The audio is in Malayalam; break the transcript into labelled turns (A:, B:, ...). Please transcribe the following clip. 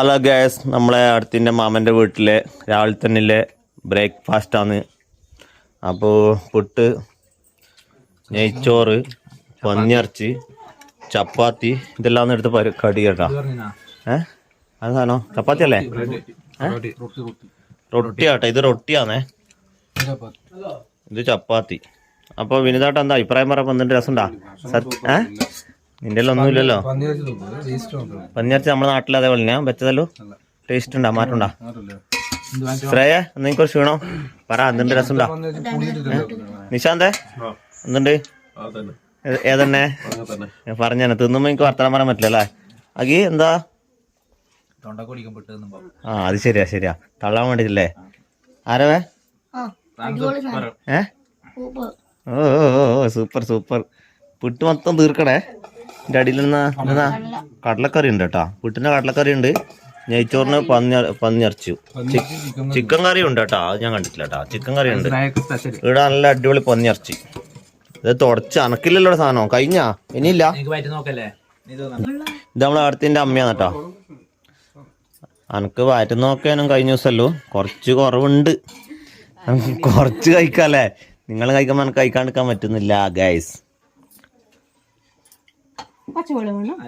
A: ഹലോ ഗ്യാസ് നമ്മളെ അടുത്തിന്റെ മാമന്റെ വീട്ടിലെ രാവിലെ തന്നെ ബ്രേക്ക്ഫാസ്റ്റാണ് അപ്പോൾ പുട്ട് നെയ്ച്ചോറ് പന്നിയിറച്ചി ചപ്പാത്തി ഇതെല്ലാം എടുത്ത് പരി കടി കേട്ടോ. ഏ? അത് സാധനോ. ചപ്പാത്തി അല്ലേ? റൊട്ടി ആട്ടെ. ഇത് റൊട്ടിയാണേ. ഇത് ചപ്പാത്തി. അപ്പോൾ വിനിതാട്ടം എന്താ? അഭിപ്രായം പറയാൻ വന്നിട്ട് രസമുണ്ടാ? സത് ഏ? നിന്റെ ഒന്നുമില്ലല്ലോ? പന്നിയിറച്ചി നമ്മുടെ നാട്ടിൽ അതേപോലെ ഞാൻ വെച്ചതല്ലോ ടേസ്റ്റ് ഉണ്ടാ? മാറ്റുണ്ടാ ശ്രേയ എന്തെങ്കിലും ക്ഷീണോ. പറ എന്തുണ്ട് രസമുണ്ടാ? നിശാന്തേ എന്തുണ്ട്? ഏതന്നെ? ഞാൻ പറഞ്ഞാണ് തിന്നുമ്പോ എനിക്ക് വർത്തമാനം പറയാൻ പറ്റില്ല അല്ലേ? അഗി എന്താ? ആ അത് ശരിയാ ശരിയാ. തള്ളാൻ വേണ്ടിട്ടില്ലേ ആരവേ ഏ? ഓ ഓ ഓ, ഓ സൂപ്പർ സൂപ്പർ. പുട്ട് മൊത്തം തീർക്കണേ. എന്റെ അടിയിൽ നിന്നാ എന്നാ കടലക്കറി ഉണ്ട് കേട്ടോ. വീട്ടിന്റെ കടലക്കറി ഉണ്ട്. നെയ്ച്ചോറിന് പന്നി പന്നി ഇറച്ചു ചിക്കൻ കറി. ഉണ്ട് കേട്ടോ. അത് ഞാൻ കണ്ടിട്ടില്ല കേട്ടോ. ചിക്കൻ കറി ഉണ്ട്. ഇവിടെ നല്ല അടിപൊളി പന്നി ഇറച്ചി ഇത് തുടച്ച് അനക്കില്ലല്ലോ സാധനം കഴിഞ്ഞാ? ഇനിയില്ല. ഇത് നമ്മളെ അടുത്തിന്റെ അമ്മയാണ് കേട്ടോ. അനക്ക് വയറ്റ് നോക്കാനും കഴിഞ്ഞ ദിവസമല്ലോ. കുറച്ച് കുറവുണ്ട്. നമുക്ക് കുറച്ച് കഴിക്കാല്ലേ? നിങ്ങൾ കഴിക്കുമ്പോൾ എനിക്ക് കഴിക്കാണ്ടിരിക്കാൻ പറ്റുന്നില്ല ഗൈസ്
B: പച്ചവെള്ളം വേണം